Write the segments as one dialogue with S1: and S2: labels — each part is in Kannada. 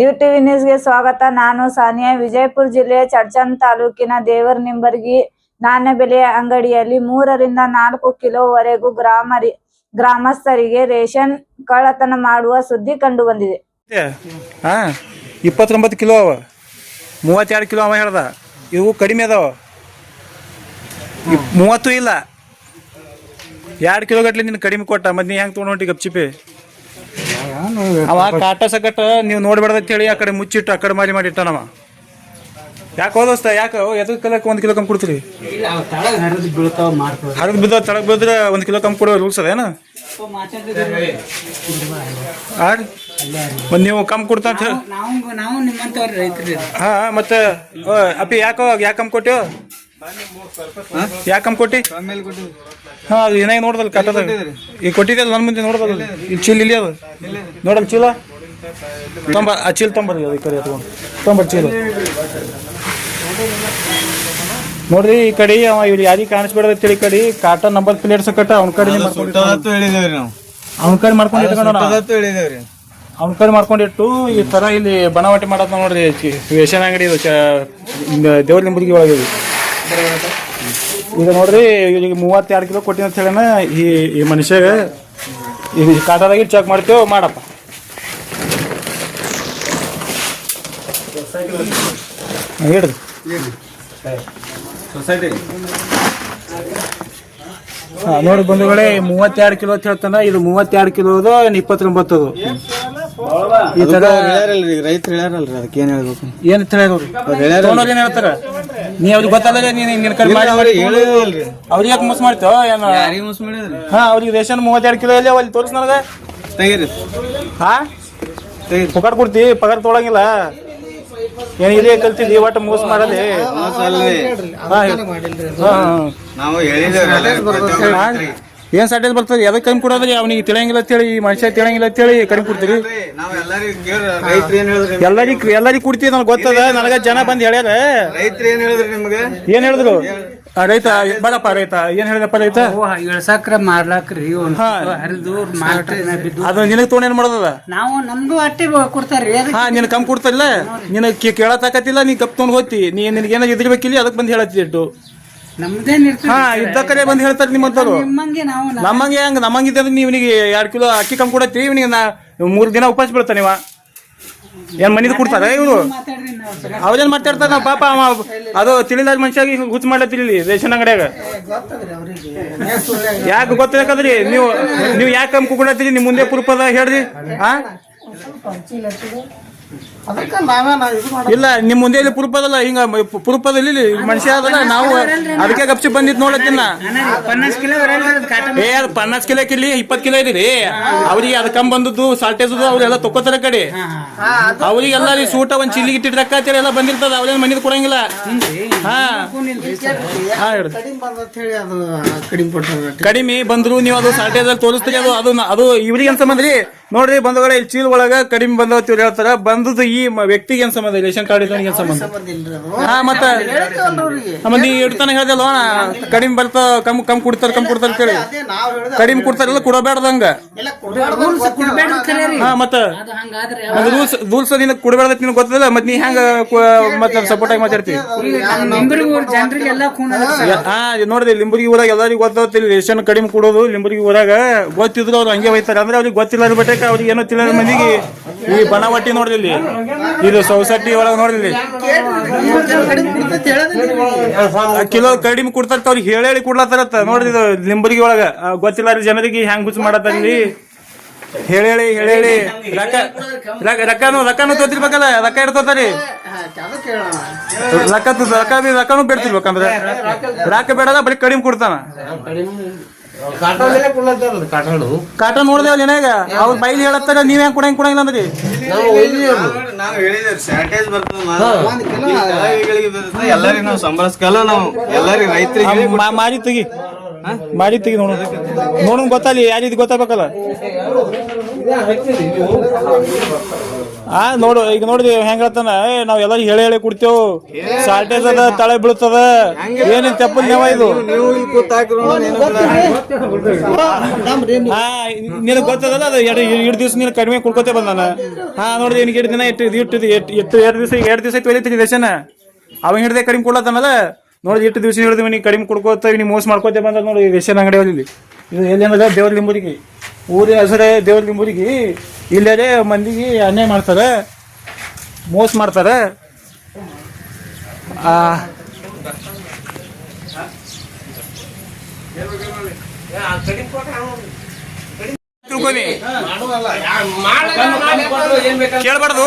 S1: ಯು ನ್ಯೂಸ್ಗೆ ಸ್ವಾಗತ. ನಾನು ಸಾನಿಯಾ. ವಿಜಯಪುರ ಜಿಲ್ಲೆಯ ಚಡ್ಚನ್ ತಾಲೂಕಿನ ದೇವರ್ ನಿಂಬರ್ಗಿ ನಾಣ್ಯ ಬೆಲೆ ಅಂಗಡಿಯಲ್ಲಿ ಮೂರರಿಂದ ನಾಲ್ಕು ಕಿಲೋವರೆಗೂ ಗ್ರಾಮರಿ, ಗ್ರಾಮಸ್ಥರಿಗೆ ರೇಷನ್ ಕಳ್ಳತನ ಮಾಡುವ ಸುದ್ದಿ ಕಂಡು ಬಂದಿದೆ.
S2: ಇಪ್ಪತ್ತೊಂಬತ್ತು ಕಿಲೋ ಅವ. ಮೂವತ್ತೆರಡು ಕಿಲೋ ಅವ ಹೇಳ್ದ. ಇವು ಕಡಿಮೆ ಅದಾವ. ಮೂವತ್ತು ಇಲ್ಲ. ಎರಡು ಕಿಲೋ ಗಟ್ಲೆ ನಿನ್ನ ಕಡಿಮೆ ಕೊಟ್ಟ ಮತ್ತೆ ನೀ ಹೆಂಗೆ ತೊಗೊಂಡು ಹೊಂಟಿ ಗಪ್ಚಿಪಿ ಅವ ಕಾಟ ಸಕಟ ನೀವು ನೋಡ್ಬೇಡ ಅಂತ ಹೇಳಿ ಆ ಕಡೆ ಮುಚ್ಚಿಟ್ಟು ಆ ಕಡೆ ಮಾರಿ ಮಾಡಿ ಇಟ್ಟಾನವ ಯಾಕೆ ಹೋದೋಸ್ತ ಯಾಕೆ? ಎದ್ರ ಕಲಕ್ಕೆ ಒಂದು ಕಿಲೋ ಕಮ್ಮಿ ಕೊಡ್ತೀರಿ
S3: ಹರಿದು ಬೀಳ್ತಾವ ಮಾಡ್ತಾವ
S2: ಹರಿದು ಬಿದ್ದ ತಳಗ್ ಬಿದ್ರೆ ಒಂದು ಕಿಲೋ ಕಮ್ ಕೊಡೋ ರೂಲ್ಸ್ ಅದೇನು ಹಾಂ ಮತ್ತೆ ನೀವು ಕಮ್ಮಿ ಕೊಡ್ತಾ ಅಂತ ಹೇಳಿ. ಹಾ ಮತ್ತೆ ಓ, ಅಪ್ಪಿ ಯಾಕೋ ಯಾಕೆ ಕಮ್ಮಿ ಕೊಟ್ಟಿವ ಯಾಕೆ ಕಮ್ಮಿ ಕೊಟ್ಟಿ? ಹಾ, ಅದು ಏನಾಗಿ ನೋಡ್ದಲ್ಲ ಕಟ್ಟದ ಈಗ ಕೊಟ್ಟಿದ್ದಲ್ಲ ನನ್ನ ಮುಂದೆ ನೋಡ್ದಲ್ಲ ಇಲ್ಲಿ ಚೀಲ ಇಲ್ಲಿ ಅದು. ನೋಡಲ್ ಚೀಲ? ತೊಂಬ, ಆ ಚೀಲ ತೊಂಬರಿ ಅದು ಈ ಕಡೆ ಎತ್ಕೊಂಡು. ತೊಂಬರ್ ಚೀಲ. ನೋಡ್ರಿ, ಈ ಕಡೆ ಅವ ಇವ್ರು ಯಾರಿಗೆ ಕಾಣಿಸ್ಬೇಡ ಈ ಕಡೆ. ಕಾಟ ನಂಬರ್ ಪ್ಲೇಟ್ಸ್ ಕಟ್ಟ, ಅವ್ನ ಕಡೆ
S4: ನಾವು
S2: ಅವ್ನ ಕಡೆ ಮಾಡ್ಕೊಂಡು
S4: ಹೇಳಿದೇವ್ರಿ
S2: ಅವ್ನ ಕಡೆ ಮಾಡ್ಕೊಂಡಿಟ್ಟು ಈ ತರ ಇಲ್ಲಿ ಬನಾವಟಿ ಮಾಡೋದ್ ನೋಡ್ರಿ ವೇಷನ್ ಅಂಗಡಿ ದೇವ್ರ ನಿಂಬುದಿಗೆ ಒಳಗೆ. ಈಗ ನೋಡ್ರಿ ಈಗ ಮೂವತ್ತೆರಡು ಕಿಲೋ ಕೊಟ್ಟಿನ ಅಂತ ಹೇಳಿನ ಈ ಈ ಮನುಷ್ಯಾಗ ಈಗ ಕಾಟಾದಾಗಿ ಚೆಕ್ ಮಾಡ್ತೇವೆ ಮಾಡಪ್ಪ. ಹೇಳ್ರಿ.
S4: ಸೊಸೈಟಿ
S2: ಹಾ, ನೋಡಿ ಬಂಧುಗಳೇ ಮೂವತ್ತೆರಡು ಕಿಲೋ ಅಂತ ಹೇಳ್ತಾನೆ ಇದು ಮೂವತ್ತೆರಡು ಕಿಲೋದು ಇಪ್ಪತ್ತೊಂಬತ್ತು ಈ ತರ
S4: ಹೇಳ್ಯಾರಲ್ರಿ ರೈತರು ಹೇಳ್ಯಾರಲ್ರಿ ಅದಕ್ಕೆ ಏನ್ ಹೇಳ್ಬೇಕು?
S2: ಏನ್ ತಿಳಿಯೋರು ತೊಗೊಂಡವ್ರು ಏನ್ ಹೇಳ್ತಾರ? ನೀ ಅವ್ರಿಗೆ ಗೊತ್ತಲ್ಲ ನೀನ್ ನಿನ್ ಕಡೆ ಮಾಡಿ
S4: ಅವ್ರಿಗೆ ಹೇಳಿಲ್ರಿ
S2: ಅವ್ರಿಗೆ ಯಾಕೆ ಮೋಸ ಮಾಡ್ತೇವ ಏನ?
S4: ಯಾರಿಗೆ ಮೋಸ ಮಾಡಿದ್ರಿ?
S2: ಹಾ ಅವ್ರಿಗೆ ರೇಷನ್ ಮೂವತ್ತೆರಡು ಕಿಲೋ ಇಲ್ಲ ಅಲ್ಲಿ ತೋರಿಸ್ ನನಗ.
S4: ತೆಗೀರಿ.
S2: ಹಾ?
S4: ತೆಗೀರಿ.
S2: ಪಗಾರ ಕೊಡ್ತಿ ಪಗಾರ ತೊಗೊಳಂಗಿಲ್ಲ. ಏನ್ ಇದೇ ಕಲ್ತಿದ್ದಿ ಒಟ್ಟು ಮೋಸ ಹಾ,
S4: ನಾವು ಹೇಳಿದೇವ್ರಿ ಎಲ್ಲ
S2: ಹಾ. ಏನ್ ಸಾಟೇಜ್ ಬರ್ತದೆ? ಎದಕ್ಕೆ ಕಮ್ಮಿ ಕೊಡೋದ್ರಿ? ಅವ್ನಿಗೆ ತಿಳಿಯಂಗಿಲ್ಲ ಅಂತೇಳಿ ಈ ಮನುಷ್ಯ ತಿಳಿಯಂಗಿಲ್ಲ ಅಂತೇಳಿ ಕಡಿಮೆ ಕೊಡ್ತೀರಿ?
S4: ನಾವ್ ಎಲ್ಲರಿಗೂ ಕೇಳ್ರಿ ರೈತರು ಏನ್ ಹೇಳಿದ್ರಿ
S2: ಎಲ್ಲರಿಗೂ ಎಲ್ಲರಿಗೂ ಕೊಡ್ತೀವಿ ನನಗೆ ಗೊತ್ತದ? ನನಗ ಜನ ಬಂದ್ ಹೇಳ್ಯಾರ.
S4: ರೈತರು ಏನ್ ಹೇಳಿದ್ರಿ? ನಿಮ್ಗೆ
S2: ಏನ್ ಹೇಳಿದ್ರು ಆ, ರೈತ ಬರಪ್ಪ ರೈತ ಏನ್ ಹೇಳಿದಪ್ಪ ರೈತ?
S3: ಇಳ್ಸಾಕ್ರ ಮಾರ್ಲಾಕ್ರಿ ಒಂದ್
S2: ಹಾ.
S3: ಹರಿದು ಮಾರಾಟ ಬಿದ್ದು
S2: ಅದು ನಿನಗ್ ತೋಣ ಏನ್ ಮಾಡೋದದ?
S3: ನಾವು ನಮ್ದು ಅಟ್ಟೆ ಕೊಡ್ತಾರ್ರಿ ಅದಕ್ಕೆ
S2: ಹಾ ನಿನ್ ಕಮ್ ಕೊಡ್ತಾರಿಲ್ಲ? ನಿನ್ ಕೇಳತ್ತಾಕತ್ತಿಲ್ಲ ನೀ ಕಪ್ ತೊಗೊಂಡ್ ಹೋಗ್ತಿ. ನೀ ನಿನಗೆ ಏನಾಗ ಇದ್ರಬೇಕಿಲ್ಲ ಅದಕ್ಕೆ ಬಂದ್ ಹೇಳತ್ತಿಟ್ಟು
S3: ನಮ್ದೇನ್
S2: ಹಾ ಇದ್ದ ಕಡೆ ಬಂದ್ ಹೇಳ್ತಾರೆ ನಿಮ್ಮಂತವ್ರು
S3: ನಿಮ್ಮಂಗೆ ನಾವು
S2: ನಮ್ಮಂಗೆ ಹಂಗ ನಮ್ಮಂಗಿದ್ರೆ ನೀ ಇವನಿಗೆ ಎರಡ್ ಕಿಲೋ ಅಕ್ಕಿ ಕಮ್ ಕೊಡತ್ತಿ ಇವನಿಗೆ ನಾ ಮೂರ್ ದಿನ ಉಪವಾಸ ಬೀಳ್ತಾನೆ ಇವ. ಏನ್ ಮನಿದ್ ಕೊಡ್ತಾರ ಇವ್ರು
S3: ನಾವು
S2: ಅವ್ರೇನ್ ಮಾತಾಡ್ತಾರ ನಾವ್ ಪಾಪ ಅವ ಅದು ತಿಳಿದ ಮನುಷ್ಯಾಗಿ ಹುಚ್ಚ ಮಾಡ್ಲತ್ತಿಲ್ಲ ರೇಷನ್ ಅಂಗಡಿಯಾಗ. ಯಾಕೆ ಗೊತ್ತಾಕದ್ರಿ ನೀವು ನೀವು ಯಾಕೆ ಕಂಪ್ ಕುಕೊಂಡತ್ತೀರಿ ನಿಮ್ ಮುಂದೆ ಪ್ರೂಫ್ ಅದ ಹೇಳ್ರಿ. ಹಾ ಇಲ್ಲ ನಿಮ್ ಮುಂದೆ ಇಲ್ಲಿ ಪ್ರೂಫ್ ಅದಲ್ಲ ಹಿಂಗ ಪ್ರೂಫ್ ಅದಲ್ಲ ಇಲ್ಲಿ ಮನುಷ್ಯ ಅದಲ್ಲ ನಾವು ಅದಕ್ಕೆ ಗಪ್ಸಿ ಬಂದಿದ್ ನೋಡತ್ತಿನ
S3: ಪನ್ನಾಸ್ ಕಿಲೋ ಅದು
S2: ಏ ಅದು ಪನ್ನಾಸ್ ಕಿಲೋ ಕಿಲಿ ಇಪ್ಪತ್ ಕಿಲೋ ಇದೀರಿ. ಅವ್ರಿಗೆ ಅದ್ ಕಮ್ ಬಂದದ್ದು ಸಾಲ್ಟೇಜ್ ಅವ್ರೆಲ್ಲ ತಕ್ಕೋತಾರ ಕಡೆ. ಅವ್ರಿಗೆ ಎಲ್ಲ ಅಲ್ಲಿ ಸೂಟ ಒಂದ್ ಚಿಲ್ಲಿ ಇಟ್ಟಿದ್ರೆ ಎಲ್ಲ ಬಂದಿರ್ತದ ಅವ್ರೇನ್ ಮನಿದ್ ಕೊಡಂಗಿಲ್ಲ. ಹಾ. ಹಾ
S3: ಹೇಳಿ ಅದು ಕಡಿಮೆ ಕೊಟ್ಟಾರ
S2: ಕಡಿಮೆ ಬಂದ್ರು ನೀವು ಅದು ಸಾಲ್ಟೇಜ್ ಅಲ್ಲಿ ತೋರಿಸ್ತೀರಿ ಅದು ಅದು ಅದು ಇವ್ರಿಗೆ ಅಂತ ಬಂದ್ರಿ ನೋಡ್ರಿ ಬಂಧುಗಳ ಇಲ್ಲಿ ಚೀಲ ಒಳಗ ಕಡಿಮೆ ಬಂದವ ಹೇಳ್ತಾರ. ಬಂದದ್ದು ಈ ಮ- ವ್ಯಕ್ತಿಗೆ ಏನ್ ಸಂಬಂಧ ರೇಷನ್ ಕಾರ್ಡ್ ಇದ್ದವನಿಗೆ ಏನ್ ಸಂಬಂಧ? ಹಾ ಮತ್ತ ಮತ್ತೆ ನೀ ಇಡ್ತಾನೆ ಹೇಳ್ದಲ್ವ? ಕಡಿಮೆ ಬರ್ತಾವ ಕಮ್ ಕಮ್ ಕೊಡ್ತಾರ ಕಮ್ ಕೊಡ್ತಾರ ಕೇಳಿ. ಕಡಿಮೆ ಕೊಡ್ತಾರಲ್ಲ ಕೊಡಬೇಡ್ದಂಗ. ಹಾ ಮತ್ತ
S3: ಅದು ಹಂಗಾದ್ರೆ
S2: ರೂಲ್ಸ್ ರೂಲ್ಸ್ ನಿನ್ ಕೊಡಬೇಡ ನಿನ್ ಗೊತ್ತದಲ್ಲ ಮತ್ ನೀ ಹೆಂಗ ಮತ್ತ ಸಪೋರ್ಟ್ ಆಗಿ ಮಾತಾಡ್ತಿ. ಹಾ ನೋಡ್ರಿ ಲಿಂಬುರ್ಗಿ ಊರಾಗ ಎಲ್ಲರಿಗೂ ಗೊತ್ತಾಗ್ತಿಲ್ಲ ರೇಷನ್ ಕಡಿಮೆ ಕೊಡೋದು ಲಿಂಬುರ್ಗಿ ಊರಾಗ ಗೊತ್ತಿದ್ರು ಅವ್ರು ಹಂಗೆ ಹೋಯ್ತಾರೆ ಅಂದ್ರೆ ಅವ್ರಿಗೆ ಗೊತ್ತಿಲ್ಲ ಬಟ್ಟೆ ಅವ್ರಿಗೆ ಏನೋ ತಿಳಿದ ಮಂದಿಗೆ ಈ ಬನವಟ್ಟಿ ನೋಡ್ರಿ ಇಲ್ಲಿ. ಇದು ಸೊಸೈಟಿ ಒಳಗೆ ಇಲ್ಲಿ ಕಿಲೋ ಕಡಿಮೆ ಕೊಡ್ತಾರ ಅವ್ರಿಗೆ ಹೇಳಿ ಹೇಳಿ ಕೊಡ್ಲಾತಾರತ್ತ. ನೋಡ್ರಿ ಇದು ನಿಂಬರ್ಗಿ ಒಳಗ. ಗೊತ್ತಿಲ್ಲ ರೀ ಜನರಿಗೆ ಹೆಂಗ್ ಗುಚ್ ಮಾಡತ್ತಲ್ಲಿ ಹೇಳಿ ಹೇಳಿ ಹೇಳಿ ಹೇಳಿ. ರೊಕ್ಕ, ರೊಕ್ಕ- ರೊಕ್ಕನು ರೊಕ್ಕನು ತೋತಿರ್ಬೇಕಲ್ಲ ರೊಕ್ಕ ಇಡ್ತೋತಾರಿ ರೊಕ್ಕ ರಕ್ಕ ರೊಕ್ಕನು ಬಿಡ್ತಿರ್ಬೇಕಂದ್ರೆ. ರೊಕ್ಕ ಬೇಡಲ್ಲ, ಬರೀ ಕಡಿಮೆ ಕೊಡ್ತಾನ. ಕಾಟ ನೋಡ್ದೇವಲ್ಲ ಏನಾಗ ಅವ್ರ ಬೈಲಿ ಹೇಳತ್ತಾರ ನೀವ್ ಹೆಂಗ್ ಕೊಡಂಗ್ ಕೊಡಂಗಿಲ್ಲ ಅಂದ್ರಿ
S4: ನಾವು ಹೇಳಿದೇವ್ರಿ ಸ್ಯಾನಿಟೈಸ್ ಬರ್ತದ ಎಲ್ಲರಿಗೂ ನಾವು ಸಂಭಾಳಿಸ್ಕಲ್ಲ ನಾವು ಎಲ್ಲರಿಗೂ ರೈತರಿಗೆ ಹೇಳಿ
S2: ಮಾ- ಮಾರಿ ತೆಗಿ. ಮಾಡಿ ತೆಗಿ ನೋಡು. ನೋಡೋಣ ಗೊತ್ತಲ್ಲ ಯಾರಿದ್ ಗೊತ್ತಾಗ್ಬೇಕಲ್ಲ? ಆ ನೋಡು ಈಗ ನೋಡಿದ್ವಿ ಹೆಂಗ ಹೇಳ್ತಾನ ಏ ನಾವ್ ಎಲ್ಲ ಹೇಳಿ ಹೇಳಿ ಕುಡ್ತೇವು. ಸಾಲ್ಟೇಜ್ ಅದ ತಳೆ ಬೀಳ್ತದ. ಏನೇನ್ ತೆಪ್ಪಲ್ ನೆವ ಇದು?
S4: ನೀವು ಇಲ್ಲಿ ಕೂತಾಕ್ರು
S2: ಹಾ ನಿನಗ್ ಗೊತ್ತದಲ್ಲ ಅದು ಎರಡು ಎರಡು ದಿವ್ಸ ನೀನು ಕಡಿಮೆ ಕುಡ್ಕೋತೆ ಬಂದಾನ ಹಾ ನೋಡಿದ್ವಿ ನಿನಗೆ ಎರಡು ದಿನ ಇಟ್ಟು ಇಟ್ಟು ಇಟ್ಟು ಇಟ್ಟು ಎರಡು ದಿವಸ ಎರಡು ದಿವಸ ಆಯ್ತು ಒಲಿತೀನಿ ದೇಶನ. ಅವ ಹಿಡ್ದೆ ಕಡಿಮೆ ಕೊಡ್ಲತ್ತಾನಲ್ಲ? ನೋಡಿ ಇಟ್ಟು ದಿವಸ ಹಿಡಿದ್ವಿ ನೀ ಕಡಿಮೆ ಕುಡ್ಕೋತ ನೀ ಮೋಸ ಮಾಡ್ಕೋತೇ ಬಂದ ನೋಡಿ ದೇಶನ ಅಂಗಡಿ ಇಲ್ಲಿ ಇದು ಎಲ್ಲೇನದ ದೇವ್ರ ಲಿಂಬುರಿಗೆ ಊರಿನ ಹೆಸರೇ ದೇವ್ರಿಗೆ ಮುರುಗಿ ಇಲ್ಲೇ ಮಂದಿಗೆ ಅನ್ಯಾಯ ಮಾಡ್ತಾರೆ ಮೋಸ ಮಾಡ್ತಾರೆ. ಕೇಳ್ಬಾರ್ದು.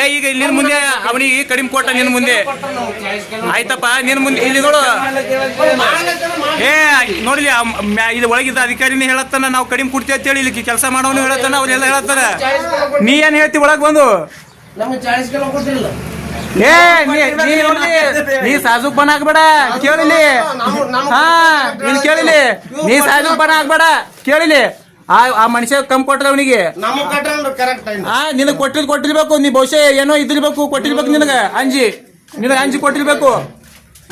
S2: ಏ ಈಗ ಇಲ್ಲಿ ನಿನ್ ಮುಂದೆ ಅವನಿಗೆ ಕಡಿಮೆ ಕೊಟ್ಟ ನಿನ್ ಮುಂದೆ. ಆಯ್ತಪ್ಪ ನಿನ್ ಮುಂದೆ ಇಲ್ಲಿ ನೋಡು ಏ ನೋಡಿಲಿ ಇದು ಒಳಗಿದ್ದ ಅಧಿಕಾರಿನೇ ಹೇಳತ್ತಾನ ನಾವು ಕಡಿಮೆ ಕೊಡ್ತೀವಿ ಅಂತ ಹೇಳಿ ಇಲ್ಲಿ ಕೆಲಸ ಮಾಡೋನು ಹೇಳತ್ತಾನ ಅವ್ರೆಲ್ಲ ಹೇಳತ್ತಾರ. ನೀ ಏನ್ ಹೇಳ್ತಿ ಒಳಗೆ ಬಂದು? ಏ ನೀ ನೀ ನೋಡ್ಲಿ ನೀ ಸಾಜುಕ್ ಬನ ಆಗ್ಬೇಡ ಕೇಳಿಲಿ. ಹಾ ನೀನ್ ಕೇಳಿಲಿ. ನೀ ಸಾಜುಕ್ ಬನ ಆಗ್ಬೇಡ ಕೇಳಿಲಿ. ಆ ಆ ಮನುಷ್ಯ ಕಮ್ ಕೊಟ್ರ ಅವನಿಗೆ? ಆ ನಿನಗ್ ಕೊಟ್ಟಿದ್ ಕೊಟ್ಟಿರ್ಬೇಕು ನೀ ಬಹುಶಃ ಏನೋ ಇದಿರ್ಬೇಕು ಕೊಟ್ಟಿರ್ಬೇಕು ನಿನಗ ಅಂಜಿ. ನಿನಗ ಅಂಜಿ ಕೊಟ್ಟಿರ್ಬೇಕು.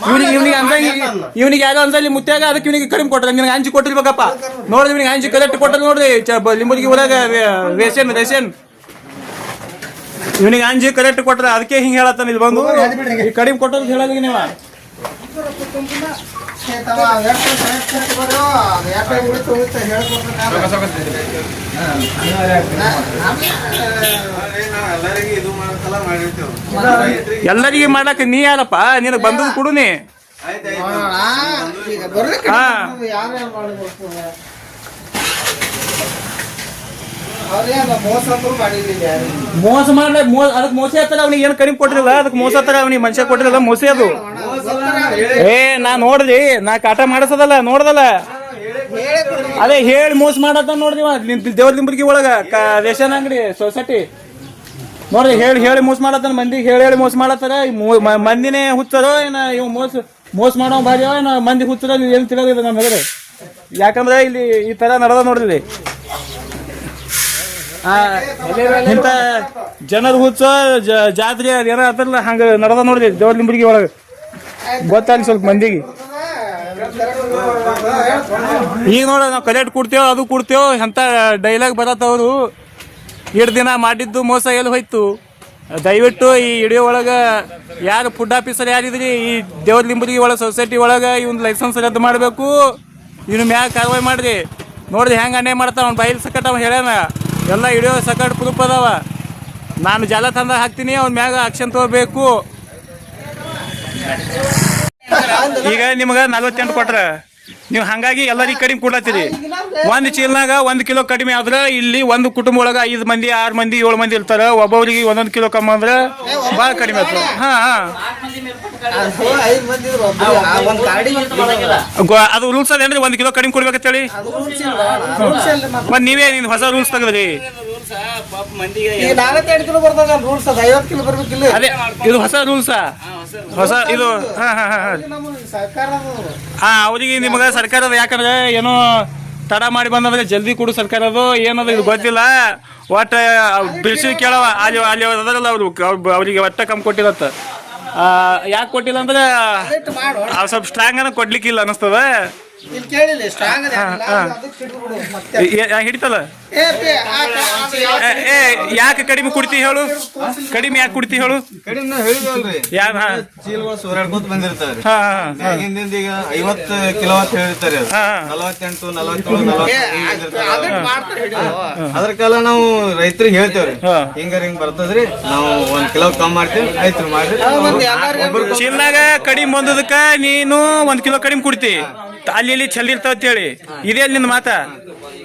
S2: ಇವನಿಗೆ ಇವನಿಗೆ ಅಂದಂಗಿ ಇವನಿಗೆ ಯಾರೋ ಅಂದಲ್ಲಿ ಮುತ್ತಾಗ ಅದಕ್ಕೆ ಇವನಿಗೆ ಕಡಿಮೆ ಕೊಟ್ಟರೆ ನಿನಗೆ ಅಂಜಿ ಕೊಟ್ಟಿರ್ಬೇಕಪ್ಪ. ನೋಡ್ರಿ ಇವನಿಗೆ ಅಂಜಿ ಕರೆಕ್ಟ್ ಕೊಟ್ಟದ ನೋಡ್ರಿ. ಲಿಂಬುರ್ಗಿ ಊರಾಗ ರೇಷನ್ ರೇಷನ್ ಇವನಿಗೆ ಅಂಜಿ ಕರೆಕ್ಟ್ ಕೊಟ್ಟರೆ ಅದಕ್ಕೆ ಹಿಂಗೆ ಹೇಳತ್ತಾನ ಇಲ್ಲಿ ಬಂದು. ಈ ಕಡಿಮೆ ಕೊಟ್ಟದ ಹೇಳೋದಿಗೆ ನೀವ.
S4: ಎಲ್ಲರಿಗೂ ಇದು ಮಾಡಕ್ಕಲ್ಲ ಮಾಡಿರ್ತೇವೆ
S2: ಎಲ್ಲರಿಗೆ ಮಾಡಕ್ ನೀ. ಯಾರಪ್ಪ ನಿನಗ್ ಬಂದದ್ ಕೊಡುನಿ ಹಾ. ಮೋಸ ಮಾಡ್ಲ ಮೋಸ ಅದಕ್ಕೆ ಮೋಸ ಹತ್ತಾರ ಅವ್ನಿಗೆ ಏನ್ ಕಡಿಮೆ ಕೊಟ್ಟಿರಲ್ಲ? ಅದಕ್ಕೆ ಮೋಸ ಹತ್ತಾರ ಅವ್ನಿಗೆ ಮನುಷ್ಯ ಕೊಟ್ಟಿರಲ್ಲ? ಮೋಸ ಅದು. ಏ ನಾ ನೋಡ್ರಿ ನಾ ಕಾಟ ಮಾಡಿಸದಲ್ಲ ನೋಡ್ದಲ್ಲ. ಅದೇ ಹೇಳಿ ಮೋಸ ಮಾಡತ್ತ ನೋಡ್ರಿ ದೇವ್ರ ಲಿಂಬರ್ಗಿ ಒಳಗ ರೇಷನ್ ಅಂಗಡಿ ಸೊಸೈಟಿ. ನೋಡ್ರಿ ಹೇಳಿ ಹೇಳಿ ಮೋಸ ಮಾಡತ್ತಾನ ಮಂದಿಗೆ ಹೇಳಿ ಹೇಳಿ ಮೋಸ ಮಾಡತ್ತಾರ. ಮಂದಿನೇ ಹುಚ್ಚರೋ ಏನ ಇವ್ ಮೋಸ ಮೋಸ ಮಾಡೋ ಭಾರಿ ಏನ ಮಂದಿ ಹುಚ್ಚರೋ ಏನ್ ತಿಳಿಯೋದಿಲ್ಲ ನಮ್ಮ ಯಾಕಂದ್ರೆ ಇಲ್ಲಿ ಈ ತರ ನಡೆದ ನೋಡ್ರಿ ಇಂಥ ಜನರ ಹುಚ್ಚ ಜಾತ್ರೆ ಅದೇನ ಆತಲ್ಲ, ಹಂಗ ನಡೆದ ನೋಡ್ರಿ, ದೇವ್ರ ಲಿಂಬರ್ಗಿ ಒಳಗ. ಗೊತ್ತಾಗ್ಲಿ ಸ್ವಲ್ಪ ಮಂದಿಗೆ. ಈಗ ನೋಡ, ನಾವು ಕಲೆಕ್ಟ್ ಕೊಡ್ತೇವ, ಅದು ಕೊಡ್ತೇವ, ಎಂತ ಡೈಲಾಗ್ ಬರತ್ತವ್ರು ಎರಡು ದಿನ ಮಾಡಿದ್ದು ಮೋಸ ಎಲ್ಲಿ ಹೋಯ್ತು? ದಯವಿಟ್ಟು ಈ ವಿಡಿಯೋ ಒಳಗ ಯಾರು ಫುಡ್ ಆಫೀಸರ್ ಯಾರಿದ್ರಿ, ಈ ದೇವ್ರ ಲಿಂಬರ್ಗಿ ಒಳಗ ಸೊಸೈಟಿ ಒಳಗ, ಇವನ್ ಲೈಸೆನ್ಸ್ ರದ್ದು ಮಾಡಬೇಕು. ಇವ್ನ ಮ್ಯಾಗ ಕಾರ್ವಾಯಿ ಮಾಡ್ರಿ. ನೋಡ್ರಿ ಹೆಂಗ ಅನ್ಯಾಯ ಮಾಡ್ತಾವ, ಅವ್ನ ಬೈಲ್ ಸಕಟ್ ಅವ್ನು ಹೇಳ್ಯಾನ. ಎಲ್ಲ ಹಿಡಿಯೋ ಸಕಟ್ ಪ್ರೂಫ್ ಅದಾವ. ನಾನು ಜಲ ತಂದ ಹಾಕ್ತೀನಿ, ಅವ್ನ ಮ್ಯಾಗ ಆಕ್ಷನ್ ತಗೋಬೇಕು. ಈಗ ನಿಮಗ ನಲ್ವತ್ತೆಂಟು ಕೊಟ್ರ. ನೀವು ಹಂಗಾಗಿ ಎಲ್ಲರಿಗೆ ಕಡಿಮೆ ಕೊಡ್ಲತ್ತೀರಿ. ಒಂದ್ ಚೀಲ್ನಾಗ ಒಂದ್ ಕಿಲೋ ಕಡಿಮೆ ಆದ್ರೆ ಇಲ್ಲಿ ಒಂದು ಕುಟುಂಬ ಒಳಗ ಐದ್ ಮಂದಿ ಆರ್ ಮಂದಿ ಏಳು ಮಂದಿ ಇರ್ತಾರ. ಒಬ್ಬೊಬ್ರಿಗೆ ಒಂದೊಂದ್ ಕಿಲೋ ಕಮ್ಮಿ ಅಂದ್ರೆ ಬಾಳ ಕಡಿಮೆ ಆಯ್ತು ಹಾ ಹಾ. ಅದು ರೂಲ್ಸ್ ಅದೇನ್ರಿ ಒಂದ್ ಕಿಲೋ ಕಡಿಮೆ ಕೊಡ್ಬೇಕಂತ ಹೇಳಿ ಮತ್ ನೀವೇ ನಿನ್ ಹೊಸ ರೂಲ್ಸ್ ತಗದ್ರಿ.
S3: ಅದೇ
S2: ಇದು ಹೊಸ ರೂಲ್ಸಾ? ಹೊಸ ಇದು ಹಾ ಹಾಂ ಹಾಂ ಹಾಂ.
S3: ಸರ್ಕಾರ
S2: ಅವ್ರಿಗೆ ನಿಮಗ ಸರ್ಕಾರದ ಯಾಕಂದ್ರೆ ಏನೋ ತಡ ಮಾಡಿ ಬಂದಂದ್ರೆ ಜಲ್ದಿ ಕೊಡು ಸರ್ಕಾರದು ಏನದು ಇದು ಗೊತ್ತಿಲ್ಲ. ಒಟ್ಟ ಬಿಡಿಸಿ ಕೇಳವ ಅಲ್ಲಿ ಅಲ್ಲಿ ಅದರಲ್ಲ ಅವರು ಅವರಿಗೆ ಒಟ್ಟ ಕಮ್ಮಿ ಕೊಟ್ಟಿರತ್ತ. ಯಾಕೆ ಕೊಟ್ಟಿಲ್ಲ ಅಂದ್ರೆ ಸ್ವಲ್ಪ ಸ್ಟ್ರಾಂಗ್ ಅನ್ನ ಕೊಡ್ಲಿಕ್ಕಿಲ್ಲ ಅನಿಸ್ತದ.
S3: ಇಲ್ಲಿ ಕೇಳಿಲ್ಲ ಸ್ಟ್ರಾಂಗ್ ಅದ ಅದಕ್ಕೆ ಹಿಡಿದ್ಬಿಡು ಮತ್ತೆ.
S2: ಹಿಡಿತಲ್ಲ?
S3: ಏ ಪೇ, ಆ ಕ- ಆ ಕ-
S2: ಏ ಯಾಕೆ ಕಡಿಮೆ ಕುಡ್ತಿ ಹೇಳು? ಕಡಿಮೆ ಯಾಕೆ ಕುಡ್ತಿ ಹೇಳು?
S4: ಕಡಿಮೆ ನಾವು ಹೇಳಿದ್ವಲ್ರಿ.
S2: ಯಾರು ಹಾ.
S4: ಚೀಲಗಳು ಸೋರಾಡ್ಕೊತ ಬಂದಿರ್ತಾವ್ರಿ.
S2: ಹಾ ಹಾ
S4: ಹಿಂದಿಂದ ಈಗ ಐವತ್ತು ಹೇಳಿರ್ತಾರೆ ಅದು.
S2: ಹಾ.
S4: ನಲವತ್ತೆಂಟು ನಲವತ್ತೇಳು ನಲವತ್ತು
S3: ಅದಕ್ಕೆ ಮಾಡ್ತಾರೆ ಹಿಡಿದು
S4: ಅದ್ರ ಕಾಲ ನಾವು ರೈತರಿಗೆ ಹೇಳ್ತೇವ್ರಿ.
S2: ಹಾ.
S4: ಹಿಂಗಾರ ಹಿಂಗ್ ಬರ್ತದ್ರಿ ನಾವು ಒಂದ್ ಕಿಲೋ ಕಮ್ ಮಾಡ್ತೀವಿ ರೈತರು ಮಾಡ್ರಿ. ಒಬ್ರು
S2: ಚೀಲ್ನಾಗ ಕಡಿಮೆ ಬಂದದಕ್ಕ ನೀನು ಒಂದ್ ಕಿಲೋ ಕಡಿಮೆ ಕೊಡ್ತಿ. ಅಲ್ಲಿ ಇಲ್ಲಿ ಚೆಲ್ಲಿರ್ತಾವ ಅಂತೇಳಿ. ಇದೇ ನಿಂದ ಮಾತ.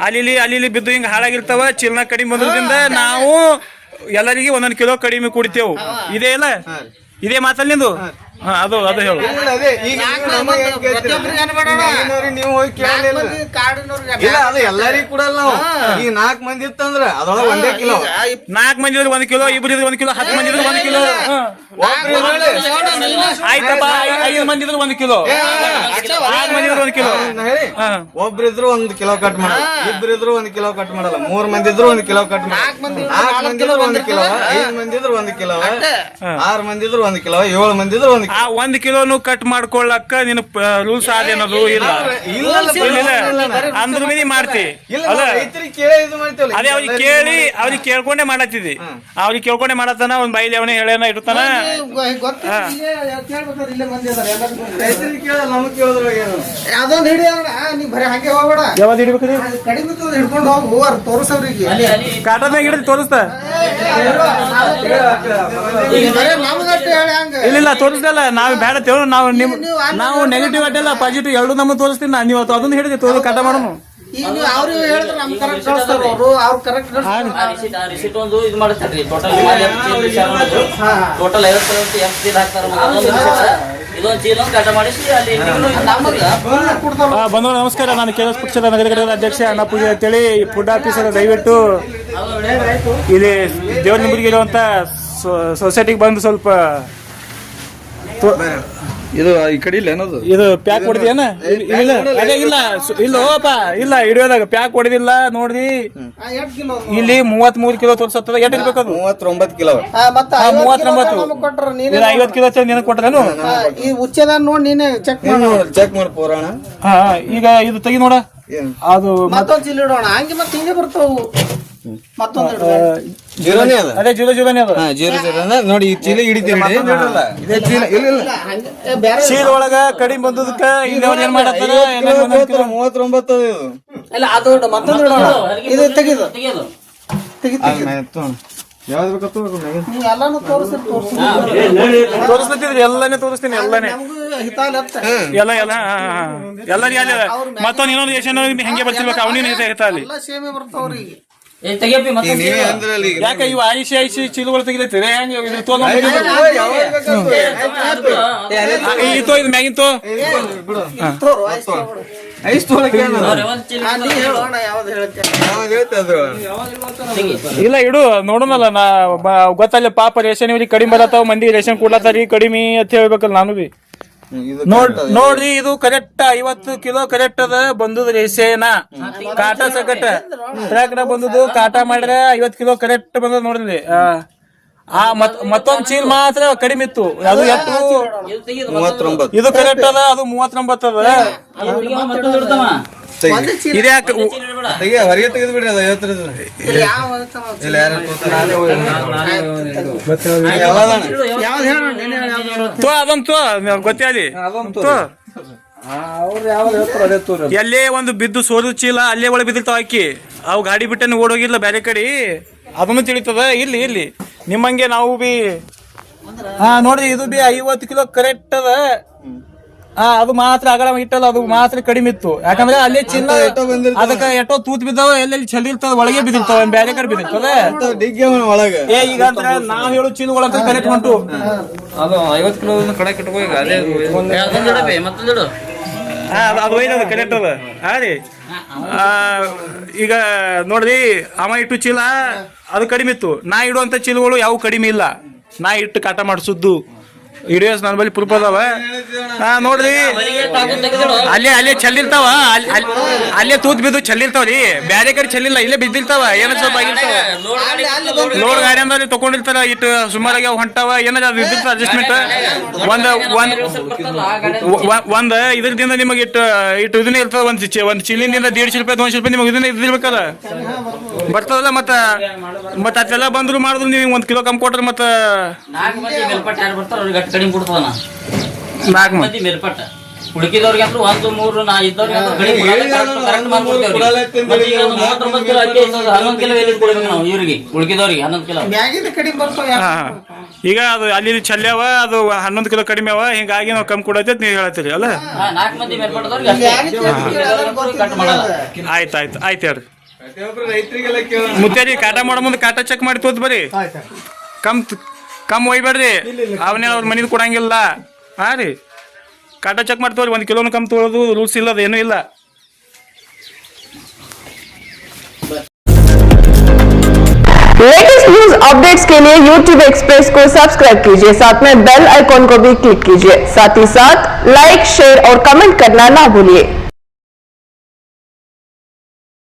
S2: ಅಲ್ಲಿ ಅಲ್ಲಿ ಬಿದ್ದು ಹಿಂಗ ಹಾಳಾಗಿರ್ತಾವ ಚಿಲ್ನ ಕಡಿಮೆ ಬಂದ್ರಿಂದ ನಾವು ಎಲ್ಲರಿಗೆ ಒಂದೊಂದು ಕಿಲೋ ಕಡಿಮೆ ಕುಡಿತೇವು. ಇದೇ ಇಲ್ಲ ಇದೇ ಮಾತಲ್ಲಿ ನಿಂದು? ಹಾ ಅದು ಅದು ಹೇಳು
S4: ಇಲ್ಲ, ಅದೇ ಈಗ ನೀವು ನಮಗೆ ಹೆಂಗ್ ಕೇಳ್ತೀರ?
S3: ಪ್ರತಿಯೊಬ್ರಿಗೆ ಅನ್ಬೇಡಣ್ಣ.
S4: ನಾವಿನವ್ರಿಗೆ ನೀವು ಹೋಗಿ ಕೇಳಲಿಲ್ಲ ಇಲ್ಲ ಅದು ಎಲ್ಲರಿಗೂ ಕೊಡಲ್ಲ ನಾವು ಈ ನಾಲ್ಕ್ ಮಂದಿ ಇತ್ತಂದ್ರ ಅದ್ರೊಳಗೆ ಒಂದೇ ಕಿಲೋ
S2: ನಾಲ್ಕು ಮಂದಿ ಇದ್ರೆ ಒಂದ್ ಕಿಲೋ ಇಬ್ರು ಇದ್ರೆ ಒಂದ್ ಕಿಲೋ ಹತ್ತು ಮಂದಿ ಇದ್ರೆ ಒಂದ್ ಕಿಲೋ ಹಾ. ಆಯ್ತಪ್ಪ ಐ- ಐದು ಮಂದಿ ಇದ್ರೆ ಒಂದ್ ಕಿಲೋ ಆರು ಮಂದಿ ಇದ್ರೆ ಒಂದ್ ಕಿಲೋ
S4: ಹೇಳಿ
S2: ಹಾ.
S4: ಒಬ್ರಿದ್ರು ಒಂದ್ ಕಿಲೋ ಕಟ್ ಮಾಡಲ್ಲ ಇಬ್ರಿದ್ರು ಒಂದ್ ಕಿಲೋ ಕಟ್ ಮಾಡಲ್ಲ ಮೂರ್ ಮಂದಿ ಇದ್ರು ಒಂದ್ ಕಿಲೋ ಕಟ್ ಮಾಡಲ್ಲ
S3: ನಾಲ್ಕು ಮಂದಿ ಇದ್ರು
S4: ನಾಲ್ಕು
S3: ನಾಲ್ಕು
S4: ಮಂದಿ
S3: ಕಿಲೋ
S4: ಇದ್ರು ಒಂದ್ ಕಿಲೋ
S3: ಐದ್
S4: ಐದು ಮಂದಿ ಇದ್ರು ಒಂದ್ ಕಿಲೋ ಆರ್ ಮಂದಿ ಇದ್ರು ಒಂದ್ ಕಿಲೋ ಏಳು ಮಂದಿ ಇದ್ರು ಒಂದ್
S2: ಆ ಒಂದ್ ಕಿಲೋನು ಕಟ್ ಮಾಡ್ಕೊಳ್ಳಕ್ಕ ನಿನ್ ರೂಲ್ಸ್ ಅದೇನದು ಇಲ್ಲ.
S4: ಇಲ್ಲ
S2: ಇಲ್ಲ, ಇಲ್ಲ. ಅಂದ್ರ ಮೇಲೆ ಮಾಡ್ತಿ ಅದೇ ಅವ್ರಿಗೆ ಕೇಳಿ ಅವ್ರಿಗೆ ಕೇಳ್ಕೊಂಡೆ ಮಾಡತ್ತಿದ್ದಿ. ಅವ್ರಿಗೆ ಕೇಳ್ಕೊಂಡೆ ಮಾಡತ್ತಾನ ಒಂದ್ ಬೈಲಿ ಅವನೇ ಹೇಳೇನ ಇಡ್ತಾನ.
S3: ಗೊತ್ತಿಲ್ಲ ಕೇಳ್ಬೇಕಾದ್ರೆ ತೋರಿಸ್ತಾ ಮಂದಿ ಅದಾರ ಎಲ್ಲರಿಗೂ
S4: ಕೇಳಲ್ಲ ನಮಗ್ ಕೇಳಿದ್ರಾಗ ಏನು?
S3: ಅದೊಂದು ಹಿಡಿ ಅಣ್ಣ ನೀ ಬರೀ ಹಂಗೆ ಹೋಗ್ಬೇಡ.
S2: ಯಾವ್ದು ಹಿಡಿಬೇಕ್ರಿ?
S3: ಅದು ಕಡಿಮೆ ಇರ್ತದೆ ಹಿಡ್ಕೊಂಡು ಹೋಗು ಅವ್ರು ತೋರಿಸವ್ರಿಗೆ.
S2: ಕಾಟನ್ಯಾಗ ಹಿಡಿದು ತೋರಿಸ್ತ. ಇಲ್ಲ ಇಲ್ಲ ತೋರಿಸ್ದಲ್ಲ. ನಾವ್ ಬೇಡ ತೇಳು ನಾವು ನಿಮ್ ನಾವು ನೆಗೆಟಿವ್ ಅಡ್ಡಲ್ಲ ಪಾಸಿಟಿವ್ ಎರಡು ನಮ್ಮ ತೋರಿಸ್ತೀನಿ ನಾನು ಇವತ್ತು ಅದನ್ನ ಹೇಳಿದೆ ತೋರಿ ಕಾಟ ಮಾಡೋಣ
S3: ಈಗ ನೀವು ಅವ್ರಿಗೆ ಹೇಳಿದ್ರೆ ನಮ್ ಕರೆಕ್ಟ್ ಕಳಿಸ್ತಾರ ಅವರು ಅವ್ರು ಕರೆಕ್ಟ್ ಕಳಿಸ್ತಾರೆ.
S5: ಆ ರಿಸಿಟ್ ಒಂದು ಇದು ಮಾಡ್ತಾರೆ ಟೋಟಲ್ ಟೋಟಲ್ ಐವತ್ತು ಐವತ್ತು ಎಷ್ಟು ಚೀಲ ಹಾಕ್ತಾರೆ ಅದೊಂದು receipt, ಇದೊಂದು ಚೀಲ ಒಂದು ಕಟ ಮಾಡಿಸಿ ಅಲ್ಲಿ ನಮಗೆ
S2: ಆ, ಬಂಧುಗಳು ನಮಸ್ಕಾರ. ನಾನು ಕೆ ಎಸ್ ಪಕ್ಷದ ನಗರ ಘಟಕದ ಅಧ್ಯಕ್ಷ ಅಣ್ಣ ಪೂಜೆ ಅಂತೇಳಿ ಫುಡ್ ಆಫೀಸರ್ ದಯವಿಟ್ಟು ಇಲ್ಲಿ ದೇವರ ನಿಂಬರಿಗೆ ಇರುವಂತ ಸೊಸೈಟಿಗೆ ಬಂದು ಸ್ವಲ್ಪ ತೋ-
S4: ಇದು ಈ ಕಡೆ ಇಲ್ಲ ಏನದು?
S2: ಇದು ಪ್ಯಾಕ್ ಹೊಡೆದಿಯನ ಇಲ್ಲ ಅದೇ ಇಲ್ಲ ಸು- ಇಲ್ಲ ಹೋಗಪ್ಪ ಇಲ್ಲ ಹಿಡಿಯೋದಾಗ ಪ್ಯಾಕ್ ಹೊಡೆದಿಲ್ಲ
S3: ನೋಡಿ
S2: ಇಲ್ಲಿ ಮೂವತ್ತ್ ಮೂರು ಕಿಲೋ? ತೋರ್ಸತ್ತದ ಎಷ್ಟು ಇರ್ಬೇಕು ಅದು?
S4: ಮೂವತ್ತೊಂಬತ್ತು ಕಿಲೋ.
S3: ಮತ್ತೆ
S2: ಆ, ಮೂವತ್ತೊಂಬತ್ತು.
S3: ಕೊಟ್ರ ನೀನೇ
S2: ಇದು ಐವತ್ತು ಕಿಲೋ ನಿನಗೆ ಕೊಟ್ಟರೇನು
S3: ಆ, ಈ ಉಚ್ಚದ ನೋಡಿ ನೀನೆ ಚೆಕ್ ಮಾಡು.
S4: ಚೆಕ್ ಮಾಡಿ ಪೋರಾಣ.
S2: ಹಾ ಈಗ ಇದು ತೆಗಿ ನೋಡ.
S4: ಏನು?
S2: ಅದು
S3: ಮತ್ತೊಂದ್ ಚಿಲ್ಲಿ ಇಡೋಣ. ಹಂಗೆ ಮತ್ತೆ ಹಿಂಗೆ ಬರ್ತಾವು.
S4: ಜೀರೋನೇ ಅದ.
S2: ಅದೇ ಜೀರೋ ಜೀರೋನೇ ಅದು.
S4: ಹಾ ಜೀರೋ ಜೀರೋ ನೋಡಿ ಈ ಚೀಲ ಹಿಡಿತೀವಿ ಇದೇ ಚೀಲ. ಇಲ್ಲ ಇಲ್ಲ.
S3: ಹಂಗೆ
S2: ಚೀಲ ಒಳಗ ಕಡಿಮೆ ಬಂದದಕ್ಕ ಅವ್ರು ಏನ್ ಮಾಡತ್ತಾರ ಎಲ್ಲ ಒಂದೊಂದ್
S4: ಮೂವತ್ತೊಂಬತ್ತು ಅದು ಇದು.
S3: ಇಲ್ಲ ಅದು ಮತ್ತೊಂದು ಇಡೋಣ ಇದು ತೆಗಿದು
S5: ತೆಗೆಯೋದು
S3: ತೆಗಿ ತೆಗಿ
S4: ಯಾವ್ದು ಬೇಕತ್ತು
S3: ನೀವು ಎಲ್ಲಾನು ತೋರಿಸಿ ತೋರಿಸಿ.
S2: ತೋರಿಸ್ತಿದ್ರಿ ಎಲ್ಲಾನೇ ತೋರಿಸ್ತೀನಿ ಎಲ್ಲಾನೇ.
S3: ನಮಗೂ ಹಿತಾಲತ್ತ
S2: ಎಲ್ಲ ಎಲ್ಲ ಅಲ್ಲಿ. ಮತ್ತೊಂದು ಇನ್ನೊಂದು ಹೆಂಗೆ ಬರ್ತಿರ್ಬೇಕು ಅವನಿಗೆ ಹಿತ ಅಲ್ಲಿ.
S3: ಎಲ್ಲ ಸೇಮೆ ಬರ್ತಾವ್ರಿಗೆ
S2: ಯಾಕೆ ಇವು ಐಸಿ ಐಸಿ ಚೀಲಗಳು ಹೆಂಗೆ ತೋಲ್ ಇದು ಇಲ್ಲ ಇಡು ನೋಡೋಣಲ್ಲ ನಾ ಗೊತ್ತಲ್ಲ ಪಾಪ ರೇಷನ್ ಇವ್ರಿಗೆ ಕಡಿಮೆ ಬರತ್ತಾವ ಮಂದಿ ರೇಷನ್ ಕೊಡ್ಲತ್ತಾರಿ ಕಡಿಮೆ ಅಂತ ಹೇಳ್ಬೇಕಲ್ಲ ನಾನು ಬಿ ನೋಡ್ ನೋಡ್ರಿ ಇದು ಕರೆಕ್ಟ್ ಐವತ್ತು ಕಿಲೋ ಕರೆಕ್ಟ್ ಅದ ಬಂದದ್ರಿ ಸೇನಾ ಕಾಟ ಸಕಟ. ಟ್ರ್ಯಾಕ್ಟ ಬಂದದ್ದು ಕಾಟ ಮಾಡಿದ್ರೆ ಐವತ್ ಕಿಲೋ ಕರೆಕ್ಟ್ ಬಂದದ ನೋಡ್ರಿ ಆ, ಮತ್ ಮತ್ತೊಂದ್ ಚೀಲ್ ಮಾತ್ರ ಕಡಿಮೆ ಇತ್ತು. ಅದು ಎಷ್ಟು
S5: ಇದು
S2: ಕರೆಕ್ಟ್ ಅದ ಅದು ಮೂವತ್ತೊಂಬತ್ತು ಅದ.
S4: ಹೊರಗೆ ತೆಗೆದು ಬಿಡ್ರಿ ಅದು
S2: ತೋ ಗೊತ್ತೇ ಅಲ್ಲಿ ತೋ. ಎಲ್ಲೇ ಒಂದು ಬಿದ್ದು ಸೋದು ಚೀಲ ಅಲ್ಲೇ ಒಳಗೆ ಬಿದ್ದಿರ್ತಾವ ಹಾಕಿ ಅವು ಗಾಡಿ ಬಿಟ್ಟನ್ನು ಓಡೋಗಿಲ್ಲ ಬೇರೆ ಕಡೆ. ಅದನ್ನು ತಿಳಿತದ? ಇಲ್ಲಿ ಇಲ್ಲಿ ನಿಮ್ಮಂಗೆ ನಾವು ಬಿ ಹಾ ನೋಡ್ರಿ ಇದು ಬಿ ಐವತ್ತು ಕಿಲೋ ಕರೆಕ್ಟ್ ಅದ. ಹಾ ಅದು ಮಾತ್ರ ಅಗಲ ಇಟ್ಟಲ್ಲ ಅದು ಮಾತ್ರ ಕಡಿಮೆ ಇತ್ತು. ಯಾಕಂದ್ರೆ ಅಲ್ಲಿ ಚಿನ್ನ ಅದಕ್ಕ ಎಷ್ಟೋ ತೂತ್ ಬಿದ್ದಾವ ಎಲ್ಲೆಲ್ಲಿ ಚೆಲ್ಲಿರ್ತದ ಒಳಗೆ ಬಿದ್ದಿರ್ತಾವ ಬೇರೆ ಕಡೆ ಬಿದ್ದಿರ್ತದೆ. ಏ ಈಗ ಅಂದ್ರೆ ನಾವ್ ಹೇಳೋ ಚೀಲಗಳಂತ ಕರೆಕ್ಟ್ ಹೊಂಟು
S5: ಅದು ಐವತ್ತು ಕಿಲೋ ಕಡೆ ಕಟ್ಕೋ ಈಗ ಅದೇ ಮತ್ತೊಂದು
S2: ಅದು ಕರೆಕ್ಟ್ ಅದ ಹಾ ರೀ. ಆ, ಈಗ ನೋಡ್ರಿ ಅವ ಇಟ್ಟು ಚೀಲ ಅದು ಕಡಿಮೆ ಇತ್ತು. ನಾ ಇಡುವಂತ ಚೀಲಗಳು ಯಾವ ಕಡಿಮೆ ಇಲ್ಲ. ನಾ ಇಟ್ಟು ಕಾಟ ಮಾಡಿಸುದ್ದು. ಹಿಡಿಯೋಸ್ ನನ್ನ ಬಳಿ ಪ್ರೂಫ್ ಅದಾವ. ಹಾ, ನೋಡ್ರಿ. ಅಲ್ಲೇ ಅಲ್ಲೇ ಚಲ್ಲಿರ್ತಾವ. ಅಲ್- ಅಲ್- ಅಲ್ಲೇ ತೂತ್ ಬಿದ್ದು ರೀ. ಬ್ಯಾರೆ ಕಡೆ ಚಲ್ಲಿಲ್ಲ, ಇಲ್ಲೇ ಬಿದ್ದಿರ್ತಾವ. ಏನೋ ಸ್ವಲ್ಪ ಆಗಿರ್ತಾವ. ಲೋಡ್ ಗಾಡಿ ಅಂದ್ರೆ ತಗೊಂಡಿರ್ತಾರ ಇಟ್ಟು ಸುಮಾರಾಗಿ ಹೊಂಟಾವ. ಏನಾರ ಇದ್ದಿರ್ತಾವ ಅಡ್ಜಸ್ಟ್ಮೆಂಟ್ ಒಂದ್ ಒಂದ್ ಇದ್ರದಿಂದ ನಿಮಗೆ ಇಟ್ಟು ಇಟ್ಟು ಇದನ್ನ ಇರ್ತದ, ಒಂದ್ ಒಂದ್ ಚಿಲ್ಲಿಂದಿಂದ ದೇಡ್ ರೂಪಾಯಿ ಒಂದ್ ರೂಪಾಯಿ ನಿಮಗೆ ಇದನ್ನ ಇದ್ದಿರ್ಬೇಕಲ್ಲ? ಬರ್ತದಲ್ಲ ಮತ್ತ ಮತ್ತ ಅದೆಲ್ಲ ಬಂದ್ರು ಮಾಡಿದ್ರು, ನೀವು ಒಂದ್ ಕಿಲೋ ಕಮ್ ಕೊಟ್ರೆ ಮತ್ತ
S5: ಕಡಿಮೆ
S2: ನಾಲ್ಕು ಮಂದಿ.
S5: ಮೇಲ್ಪಟ್ಟ. ಉಳಿಕಿದವ್ರಿಗೆ ಅಂದ್ರೆ ಒಂದು ಮೂರು ನಾ ಇದ್ದವ್ರಿಗೆ ಹನ್ನೊಂದು ಕಿಲೋ ಎಲ್ಲಿ ಕೊಡ್ಬೇಕು ನಾವು ಇವ್ರಿಗೆ ಉಳಿಕಿದವ್ರಿಗೆ ಹನ್ನೊಂದು ಕಿಲೋ.
S3: ಮ್ಯಾಗಿಂದ ಕಡಿಮೆ ಬರ್ತಾವ
S2: ಹಾ ಹಾ. ಈಗ ಅದು ಅಲ್ಲಿ ಇಲ್ಲಿ ಚೆಲ್ಯಾವ ಅದು ಹನ್ನೊಂದು ಕಿಲೋ ಕಡಿಮೆ ಅವ ಹಿಂಗಾಗಿ ನಾವು ಕಮ್ಮಿ ಕೊಡತ್ತೆ ನೀವು ಹೇಳತ್ತೀರಿ ಅಲ್ಲ?
S5: ನಾಲ್ಕು ಮಂದಿ ಮೇಲ್ಪಟ್ಟದವ್ರಿಗೆ
S2: ಆಯ್ತು ಆಯ್ತು ಆಯ್ತು ಹೇಳ್ರಿ. ಮುತ್ತೇರಿ ಕಾಟ ಮಾಡೋ ಮುಂದೆ ಕಾಟ ಚೆಕ್ ಮಾಡಿ ತೋತ್ ಬರೀ ಕಮ್ ಕಮ್ ಒಯ್ಬೇಡ್ರಿ ಅವನೇ ಅವ್ರ ಮನಿದ್ ಕೊಡಂಗಿಲ್ಲ ಹಾಂ ರೀ ಕಾಟ ಚೆಕ್ ಮಾಡ್ತೇವ್ರಿ ಒಂದು ಕಿಲೋನು ಕಮ್ಮಿ ತೊಗೊಳೋದು ರೂಲ್ಸ್ ಇಲ್ಲ ಅದು ಏನೂ ಇಲ್ಲ
S6: लेटेस्ट न्यूज अपडेट्स के लिए YouTube एक्सप्रेस को सब्सक्राइब कीजिए साथ में बेल आइकॉन को भी क्लिक कीजिए साथ ही साथ लाइक शेयर और कमेंट करना ना भूलिए